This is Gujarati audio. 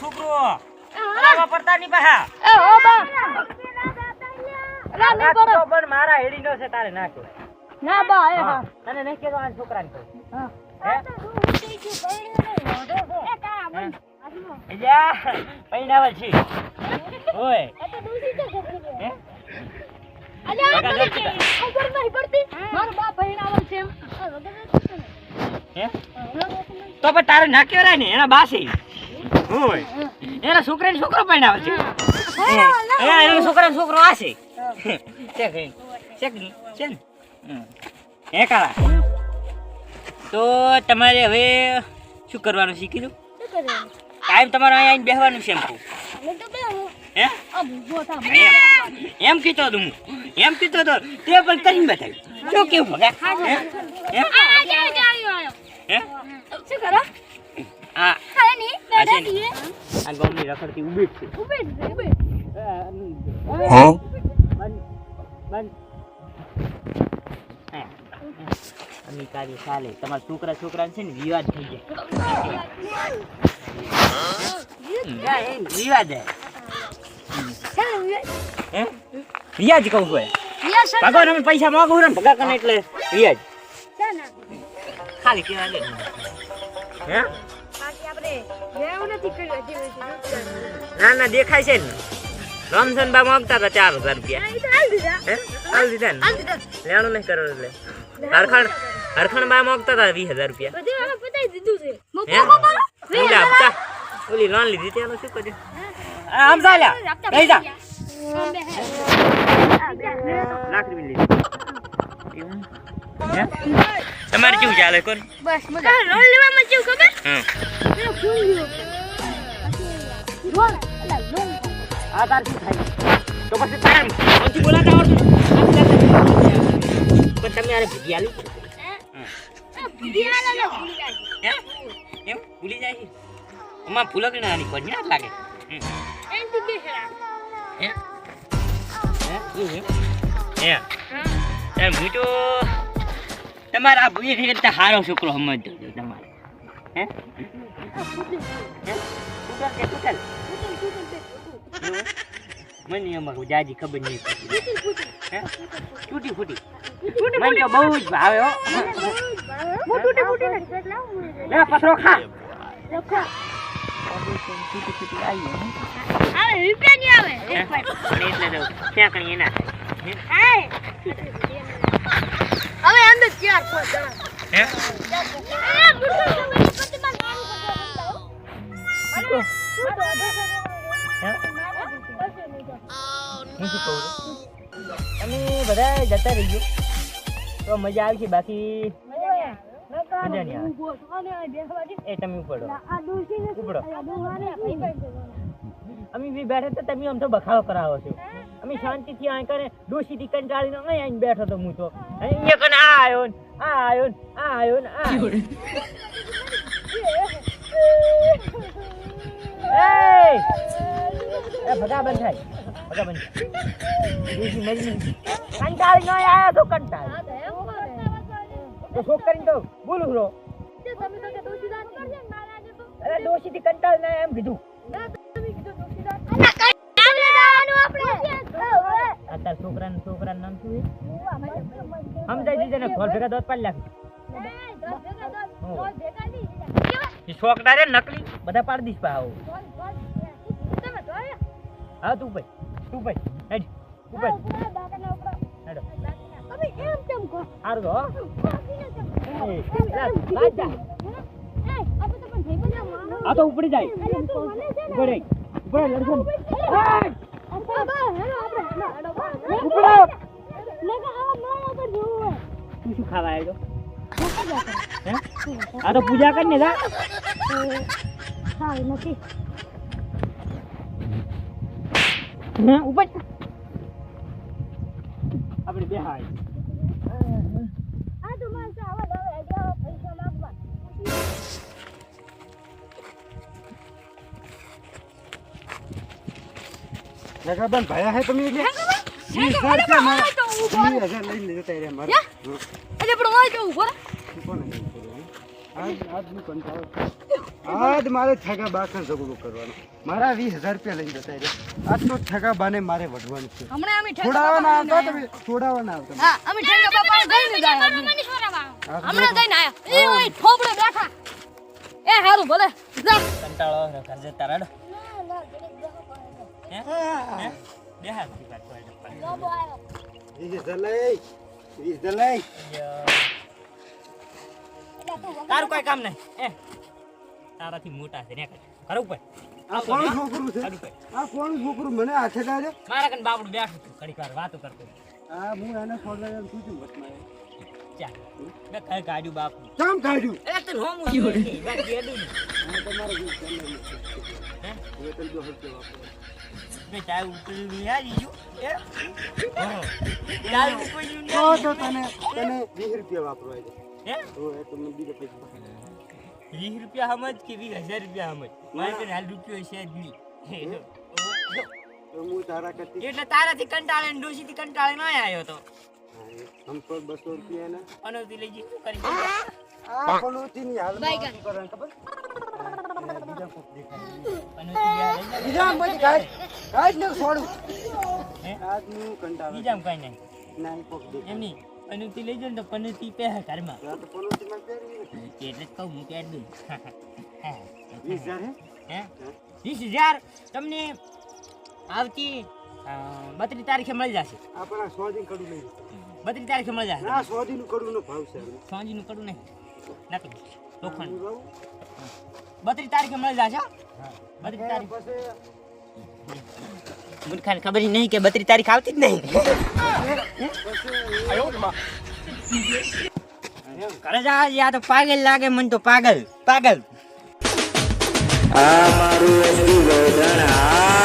છોકરો. આવા પડતા ની પાહા એ હો બા. નહીં પડો પણ મારા હેડીનો છે તારે નાખો ના બા એ હા. હા તને નહીં કહેતો આ છોકરાને કહું. હા. હે? જા પૈણાવલ છે. ઓય. હે? અલ્યા મને ખબર નહીં પડતી? મારો બાપ ભણાવલ છે એમ. તો પણ તારે નાખ્યો કહેવાય ને એના બાસે. ઓય. એના છોકરાને છોકરો પૈણાવે છે એ એનો છોકરાનો છોકરો આ છે. ચેક હે. ચેક છે. હે કાળા. તો તમારે હવે શું કરવાનું શીખી લો કાયમ તમારે અહીંયા આવીને બેહવાનું છે એમ એમ. એમ કીધો તું એમ કીધો તો તે પણ કરીને બતાવ્યું. શું કેવું ભગા. હે? હે? હે? શું કરો? આ આ છે ગામની રખડતી જ છે. Huh? બંધ બંધ હે. અમી તમારા છોકરા છોકરા છે ને વિવાદ થઈ જાય. વિવાદ હે. હે? વ્યાજ કહું હોય. ભગવાન અમે પૈસા માંગુ ને ભગા કને એટલે વ્યાજ. ખાલી કેવા હે? ના ના દેખાય છે ને. રમઝન બા માંગતા હતા ચાર હજાર રૂપિયા. હાલ દીધા. ને? લેણું નહીં કરો એટલે. હરખણ હરખણ બા માંગતા હતા વીસ હજાર રૂપિયા. ઓલી લોન લીધી હતી શું કર્યું? આમ ચાલ્યા લઈ જા. લાખ રૂપિયા લીધી. તમારે કેવું ચાલે? કોણ? બસ મજા. લોન લેવામાં કેવું ખબર? હા તમે આને ભીડી આલી એમ ભૂલી જાય અમાર ફૂલક આની ના લાગે હે હે એમ તો તમારા ભૂલી ગયા હારો છોકરો સમજજો તમારે. હે? હે? ટૂટલ કે ટૂટલ મને અમારું જાજી ખબર નહીં પડતી. હે? તૂટી ફૂટી મને તો બહુ જ ભાવે હો. લે પથરો ખા. આવી રૂપિયા નહીં આવે. એટલે તો ફેંકણી એના હવે અંદર ચાર પાંચ જણા હે? બધા જતા રહીજો તો મજા આવશે બાકી? મજા નહીં આવે. એ તમે ઉપડો. ઉપડો. અમે બી બેઠા તો તમે આમ તો બખાડો કરાવો છો. અમે શાંતિથી આ કરે ડોશીથી કંટાળીને અહીં આવીને બેઠો તો હું તો. અહીંયા કને આ આવ્યો ને આ આવ્યો ને આ આવ્યો ને આ! એ ભગા બંધ થાય. ભગા બંધ ડોશી મરી નહીં. કંટાળીને અહીં આવ્યો તો કંટાળ. તો શોક કરીને તો બોલું રો અરે ડોશીથી કંટાળીને આવ્યા એમ કીધું. આ તાર છોકરાનું છોકરાનું નામ શું છે? સમજાઈ દીધે ને ઘર ભેગા દોત પાડી નાખી. છોકરા રે નકલી. બધા પાડી દઈશ ભાવ હા તું ભાઈ તું ભાઈ હેડ તું ભાઈ. હેડો. આ તો ઉપડી જાય. લડશો! ઉપડો. તું શું ખાવા આવ્યો હે આ તો પૂજા કર ને જા હે ઉપર આપણે બે હાય નગરબંધ ભયા હે તમે એટલે વીસ હજાર રૂપિયા મારા વીસ હજાર લઈને જતા રહ્યા મારે એટલે પણ હોય કેવું બરાબર કોને લઈને ફરવાનું? આજ મારે ઠગા બાકર ઝઘડો કરવાનો. મારા વીસ હજાર રૂપિયા લઈને જતા રહ્યા. આજ તો ઠગા બાને મારે વઢવાનું છે. હમણાં અમે ઠેકા છોડાવવાના આવતા તમે છોડાવવાના આવતા અમે હમણાં જઈને આયા. એ ઓય થોબડે બેઠા. એ હારું ભલે. જા. કંટાળો આવે ઘર હે? હે. બેહાર તી વાત કરે વીસ હજાર લઈ. વીસ હજાર લઈ. તારું કોઈ કામ નહીં. એ તારાથી મોટા છે ને કરવું પડે આ કોણ છોકરું છે? આ કોણ છોકરું? મને હાથે કાઢે મારા કન બાપડું બેઠું છું. ઘડીક વાર વાતો કરતો આ હું એને છોડવા એમ શું છું? ચાલ. મેં કઈ કાઢ્યું બાપુ. કેમ કાઢ્યું? એ હોમ ને જો બે એ તો તને તને રૂપિયા વાપરવા દે હે? તો એ તમને બીજા પૈસા વીસ રૂપિયા સમજ કે વીસ હજાર રૂપિયા સમજ મારે કઈ હાલ રૂપિયો છે જ નહીં. તો હું તારા કરતી એટલે તારાથી કંટાળે ને ડોશીથી કંટાળે ન આવ્યો તો. બસો રૂપિયા ને. અનોથી લઈ જઈ કરી આ પલોતીની હાલમાં બાઈગન. કરે ખબર? બીજા કોક દેખાય. અનોથી ગયા લઈ જા. બીજા બધી કાઢ કાઢ ને છોડું હે? આજનું કંટાળો બીજામાં કઈ નહીં. ના કોક દેખાય. એમ અનુથી લઈ જાય ને તો પનોતી પહે ઘરમાં. એટલે જ કહું હું પહેર દઉં. વીસ હજાર તમને આવતી બત્રીસ તારીખે મળી જશે. આપણા કડું બત્રીસ તારીખે મળી જશે. ના સો દિન કડું નો ભાવ છે કડું નહીં. નકરું લોખંડ. બત્રીસ તારીખે મળી જશે બત્રીસ તારીખ. ખાલી ખબર નહીં કે બત્રી તારીખ આવતી જ નહીં. ઘરે જા આ તો પાગલ લાગે, મને તો પાગલ પાગલ. આ મારું